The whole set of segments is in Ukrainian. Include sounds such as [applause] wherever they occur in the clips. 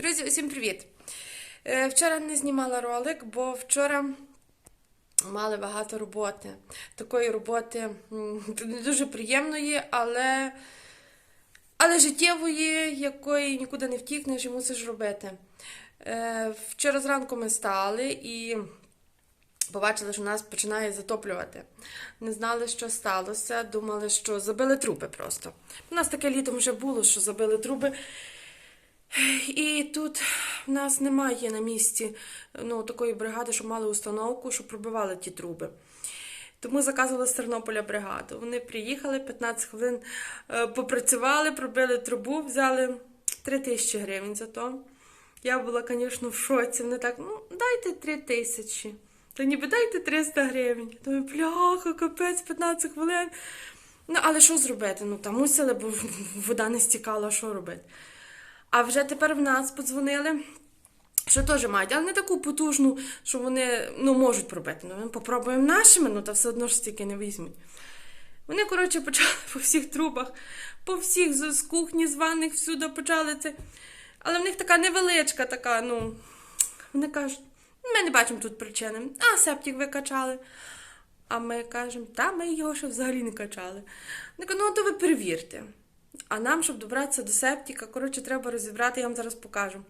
Друзі, усім привіт! Е, Вчора не знімала ролик, бо вчора мали багато роботи. Такої роботи не дуже приємної, але, але життєвої, якої нікуди не втікнеш і мусиш робити. Е, Вчора зранку ми стали і побачили, що нас починає затоплювати. Не знали, що сталося, думали, що забили труби просто. У нас таке літом вже було, що забили труби. І тут в нас немає на місці ну, такої бригади, щоб мали установку, щоб пробивали ті труби. Тому заказували з Тернополя бригаду. Вони приїхали 15 хвилин, е, попрацювали, пробили трубу, взяли 3 тисячі гривень за то. Я була, звісно, в шоці. Вони так, ну, дайте 3 тисячі. Та ніби дайте 300 гривень. Думаю, бляха, капець, 15 хвилин. Ну, але що зробити? Ну, там мусили, бо вода не стікала, що робити. А вже тепер в нас подзвонили, що теж мають, але не таку потужну, що вони ну, можуть пробити. Ну, ми попробуємо нашими, ну та все одно ж стільки не візьмуть. Вони, коротше, почали по всіх трубах, по всіх з кухні, з ванних, всюди почали це. Але в них така невеличка, така, ну. Вони кажуть, ми не бачимо тут причини. А, септик ви качали. А ми кажемо, та ми його ще взагалі не качали. Вони кажуть, ну то ви перевірте. А нам, щоб добратися до септика, коротше, треба розібрати, я вам зараз покажу.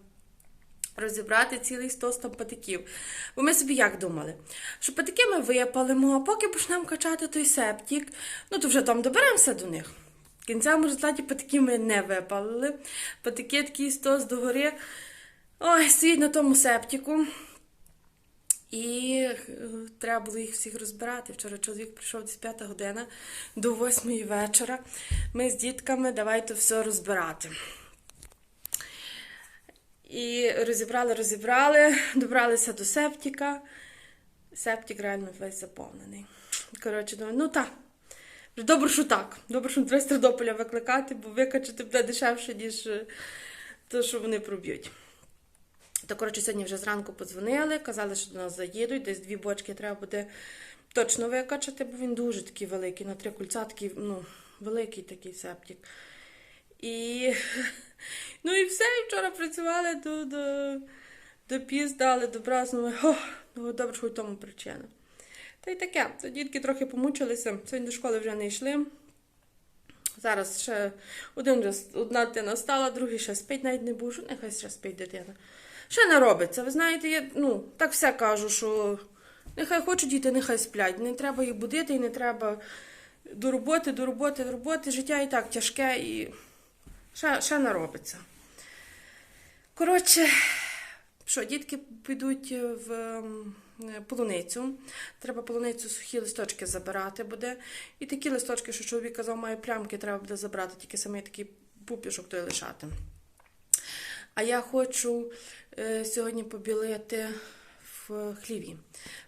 Розібрати цілий стос там патиків. Бо ми собі як думали? Що патики ми випалимо, а поки почнемо качати той септик, ну то вже там доберемося до них. В кінцевому результаті патики ми не випалили. Патики такий стос догори. Ой, стоїть на тому септику. І е, треба було їх всіх розбирати. Вчора чоловік прийшов десь 5 година до 8 вечора. Ми з дітками давайте все розбирати. І розібрали, розібрали, добралися до септика. Септик реально весь заповнений. Коротше, думаю, ну так. Добре, що так. Добре, що треба з викликати, бо викачати буде дешевше, ніж те, що вони проб'ють. То, коротше, сьогодні вже зранку подзвонили, казали, що до нас заїдуть, десь дві бочки треба буде точно викачати, бо він дуже такий великий, на три кульця такий, ну, великий такий септик. І, [laughs] ну і все, і вчора працювали до, до, до піз, дали, добразнули. Ну, добре, що й тому причина. Та й таке, то дітки трохи помучилися, сьогодні до школи вже не йшли. Зараз ще один одна дитина стала, другий ще спить, навіть не буду, нехай ще спить дитина. Ще не робиться. Ви знаєте, я ну, так все кажу, що нехай хочуть діти, нехай сплять. Не треба їх будити і не треба до роботи, до роботи, до роботи. Життя і так тяжке і ще, ще не робиться. Коротше, що, дітки підуть в полуницю. Треба полуницю сухі листочки забирати буде. І такі листочки, що чоловік казав, має плямки, треба буде забрати, тільки саме такий пупішок той лишати. А я хочу е, сьогодні побілити в хліві,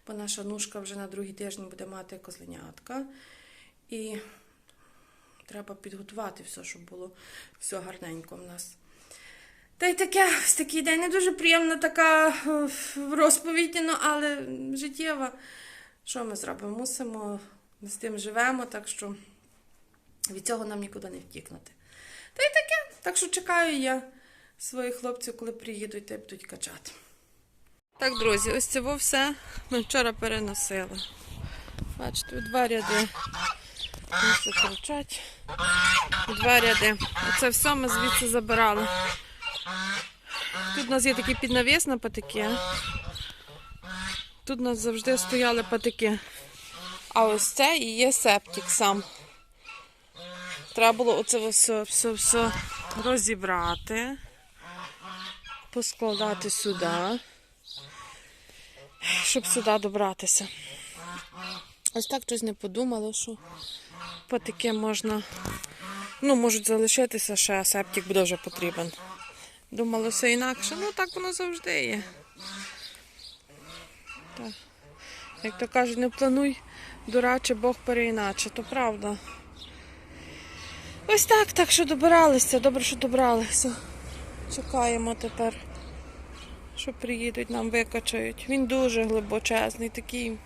бо наша нушка вже на другий тиждень буде мати козленятка. І треба підготувати все, щоб було все гарненько в нас. Та й таке, ось такий день не дуже приємна така е, розповідь, ну, але життєва. Що ми зробимо? Мусимо, ми з тим живемо, так що від цього нам нікуди не втікнути. Та й таке. Так що чекаю я своїх хлопців, коли приїдуть та й будуть качати. Так, друзі, ось це все ми вчора переносили. Бачите, два ряди. Кричать. Два ряди. Оце все ми звідси забирали. Тут у нас є такий піднавіс на патики. Тут у нас завжди стояли патики. А ось це і є септик сам. Треба було оце все, все, все розібрати, поскладати сюди, щоб сюди добратися. Ось так щось не подумала, що патики можна, ну, можуть залишитися ще, а септик буде вже потрібен. Думалося інакше, ну так воно завжди є. Так. Як то кажуть, не плануй, дураче, Бог переіначе, то правда. Ось так, так що добиралися, добре, що добралися. Чекаємо тепер, що приїдуть, нам викачають. Він дуже глибочезний, такий.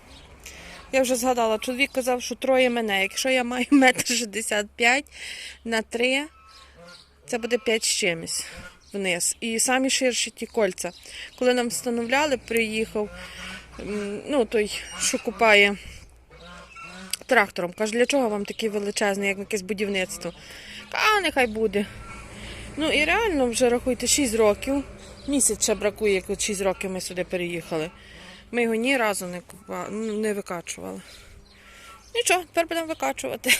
Я вже згадала, чоловік казав, що троє мене. Якщо я маю [laughs] метр шістдесят п'ять на три, це буде п'ять з чимось. вниз. І самі ширші ті кольця. Коли нам встановляли, приїхав ну, той, що купає трактором. Каже, для чого вам такий величезний, як якесь будівництво? А, нехай буде. Ну і реально вже рахуйте 6 років. Місяць ще бракує, як от 6 років ми сюди переїхали. Ми його ні разу не, купа... ну, не викачували. Нічого, тепер будемо викачувати.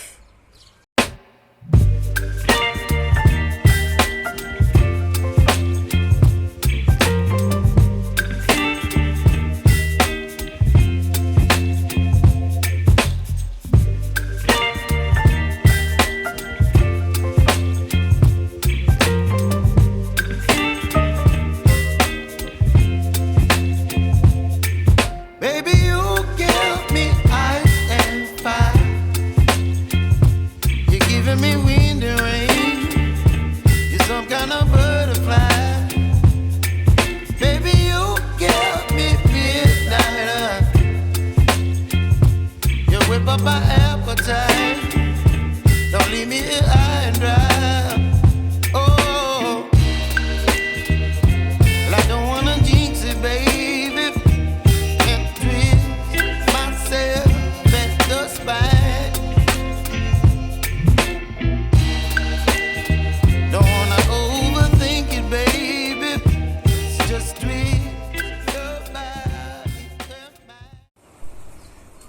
son of us.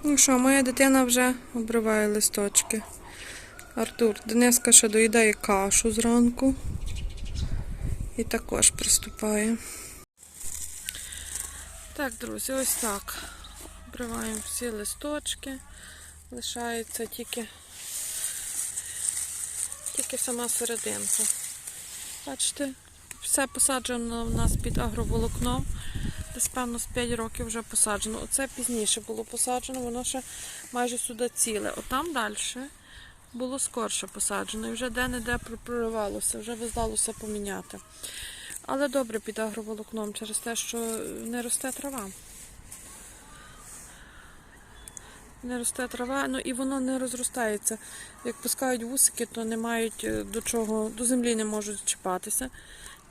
Ну що, моя дитина вже обриває листочки. Артур, Дениска ще доїдає кашу зранку. І також приступає. Так, друзі, ось так. Обриваємо всі листочки. Лишається тільки, тільки сама серединка. Бачите, все посаджено в нас під агроволокном. Десь, певно, з 5 років вже посаджено. Оце пізніше було посаджено, воно ще майже сюди ціле. Отам далі було скорше посаджено і вже де-не-де проривалося, вже би здалося поміняти. Але добре під агроволокном через те, що не росте трава. Не росте трава, ну і воно не розростається. Як пускають вусики, то не мають е, до чого, до землі не можуть чіпатися.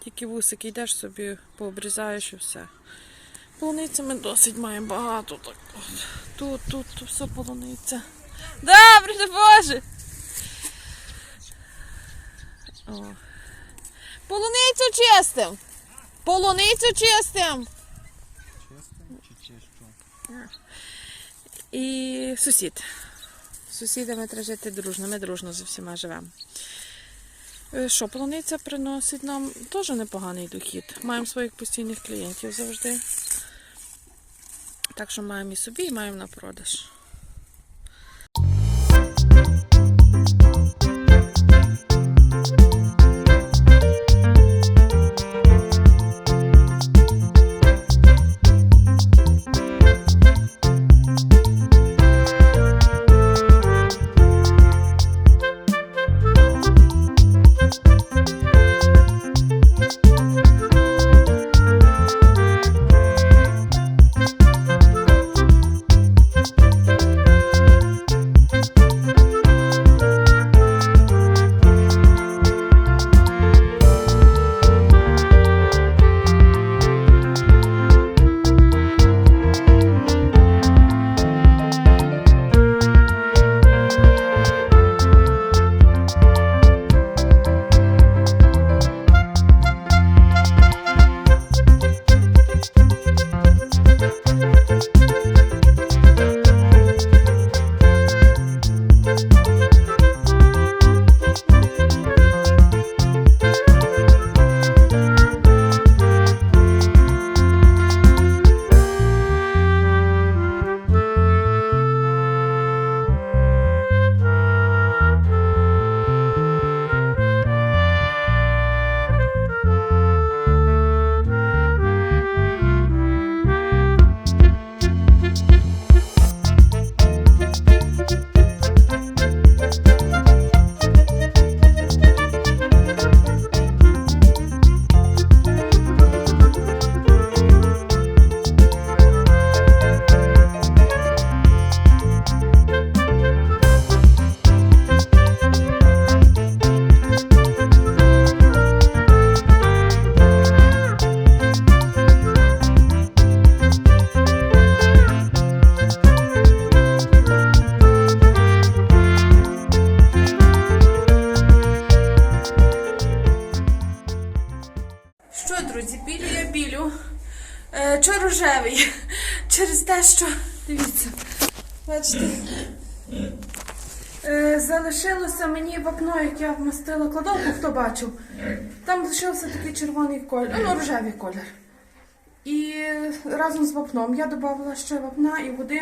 Тільки вусики йдеш собі, пообрізаєш і все. Полуниці ми досить маємо багато. Так от. Тут, тут, тут все полуниця. Добре, не Боже! О. Полуницю чистим! Полуницю чистим! І сусід. З сусідами треба жити дружно. Ми дружно з всіма живемо. Е, Що, полуниця приносить нам теж непоганий дохід. Маємо своїх постійних клієнтів завжди. Так що маємо і собі, і маємо на продаж. Рожевий? [laughs] Через те, що. Дивіться. Бачите. Е, залишилося мені вапно, як я вмастила кладовку, хто бачив. Там лишився такий червоний колір, ну, рожевий колір. І разом з вапном я додавала ще вапна і води.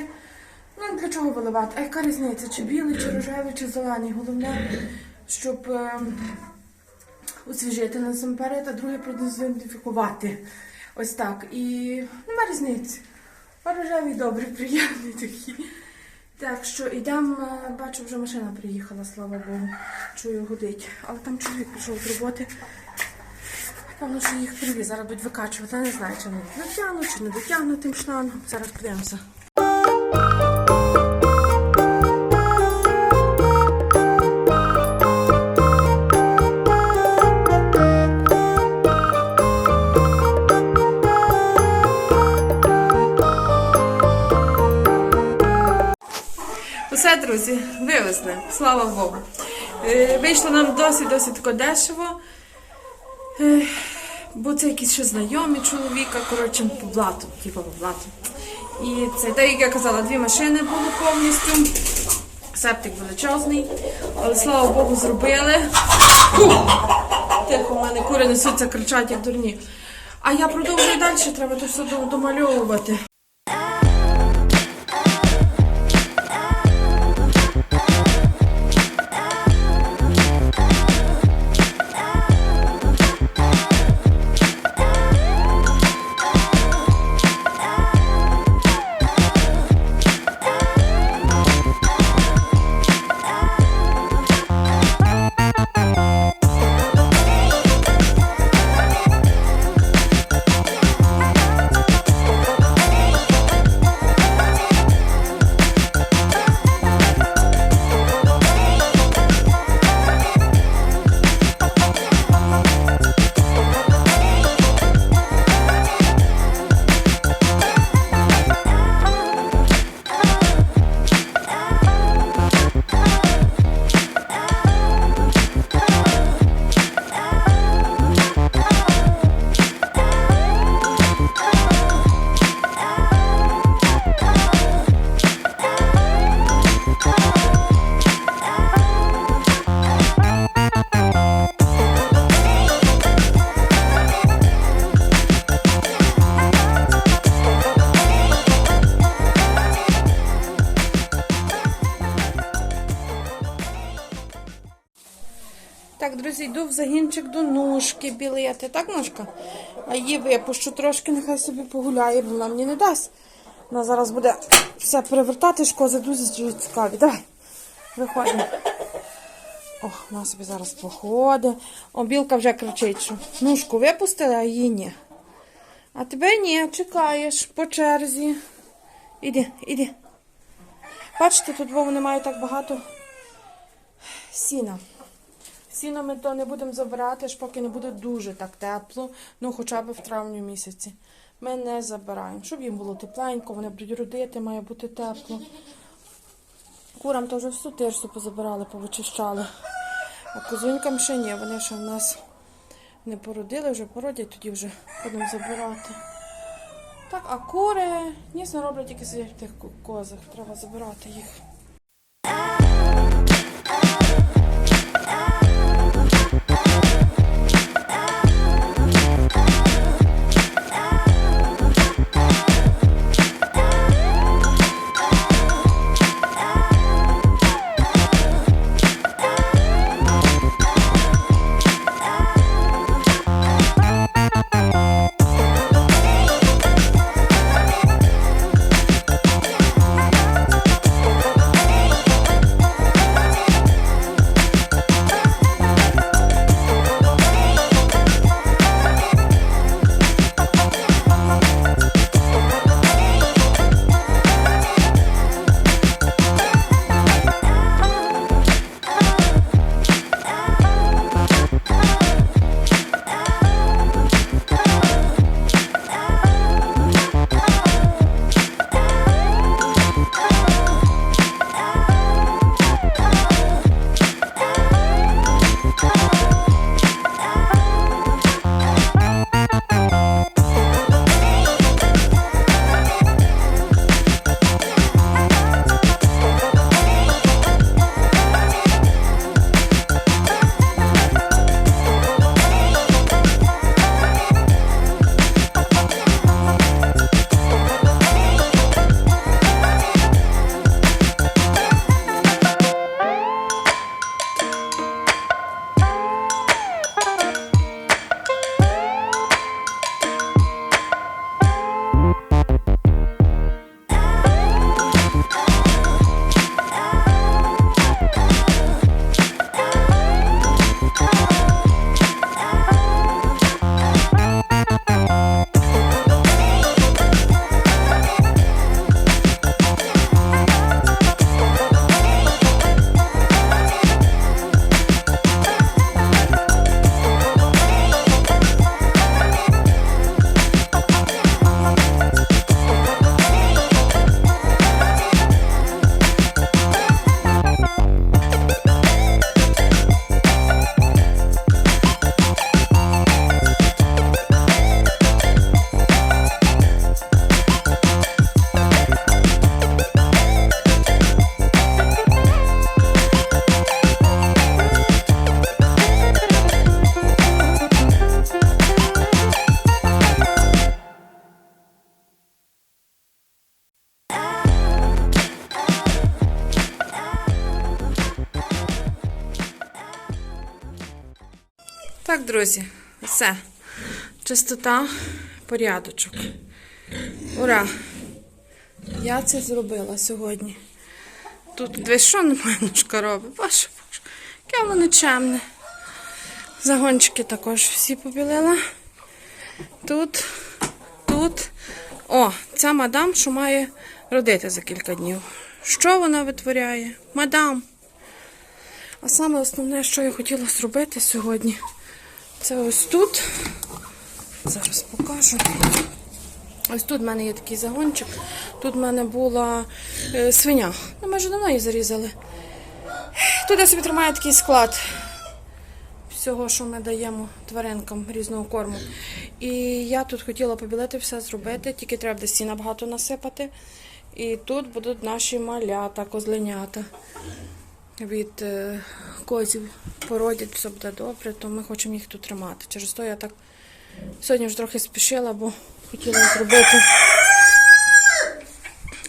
Ну, для чого виливати? А яка різниця? Чи білий, чи рожевий, чи зелений? Головне, щоб е, освіжити насамперед, а друге продезінфікувати. Ось так. І нема різниці. А добрі, [laughs] приємні такі. Так що йдемо, е, бачу, вже машина приїхала, слава Богу. Чую, гудить. Але там чоловік пішов з роботи. Певно, що їх привіз, зараз будуть викачувати. Я не знаю, чи вони дотягну, чи не дотягну тим шлангом. Зараз подивимося. Усе, друзі, вивезли, слава Богу. Е, Вийшло нам досить досить тако дешево. Е, Бо це якісь ще знайомі чоловіка, коротше, по блату, типу по блату. І це, так як я казала, дві машини було повністю. Септик величезний, але слава Богу, зробили. Фу! Тихо, у мене кури несуться, кричать, як дурні. А я продовжую далі, треба то все домальовувати. Так, друзі, йду в загінчик до ножки білити. Так, ножка? А її випущу трошки, нехай собі погуляє, бо вона мені не дасть. Вона зараз буде все перевертати, шкози дуже цікаві. Давай, виходимо. О, вона собі зараз походить. О, білка вже кричить, що ножку випустили, а її ні. А тебе ні, чекаєш по черзі. Іди, іди. Бачите, тут Вова немає так багато сіна. Сіно ми то не будемо забирати, аж поки не буде дуже так тепло, ну хоча б в травні місяці. Ми не забираємо. Щоб їм було тепленько, вони будуть родити, має бути тепло. Курам то вже всю тирсу позабирали, повичищали. А козунькам ще ні, вони ще в нас не породили, вже породять, тоді вже будемо забирати. Так, а кури ніс не роблять тільки в тих козах, треба забирати їх. Так, друзі, все. Чистота, порядочок. Ура! Я це зробила сьогодні. Тут дивись, що Манушка робить? Боже, боже, яке воно чемне. Загончики також всі побілила. Тут, тут. О, ця мадам, що має родити за кілька днів. Що вона витворяє? Мадам. А саме основне, що я хотіла зробити сьогодні, це ось тут. Зараз покажу. Ось тут в мене є такий загончик. Тут в мене була е, свиня. Ну, ми вже давно її зарізали. Тут я собі тримаю такий склад всього, що ми даємо тваринкам різного корму. І я тут хотіла побілити все зробити, тільки треба десь сіна багато насипати. І тут будуть наші малята, козленята. Від е, козів породять, все буде добре, то ми хочемо їх тут тримати. Через то я так сьогодні вже трохи спішила, бо хотіла зробити.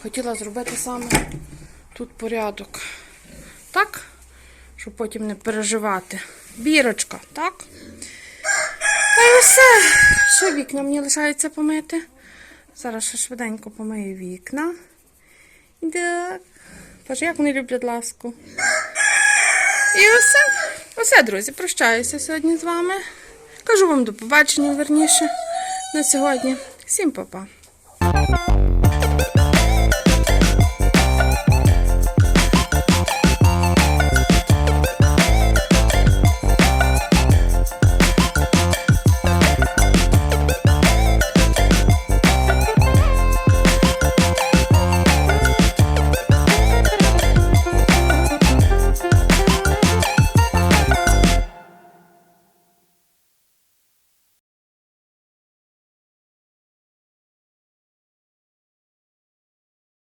Хотіла зробити саме тут порядок. Так? Щоб потім не переживати. Бірочка, так? Та й все. Ще вікна мені лишається помити. Зараз ще швиденько помию вікна. Так. Боже, як вони люблять ласку. І все. Усе, друзі, прощаюся сьогодні з вами. Кажу вам до побачення, верніше, на сьогодні. Всім па-па.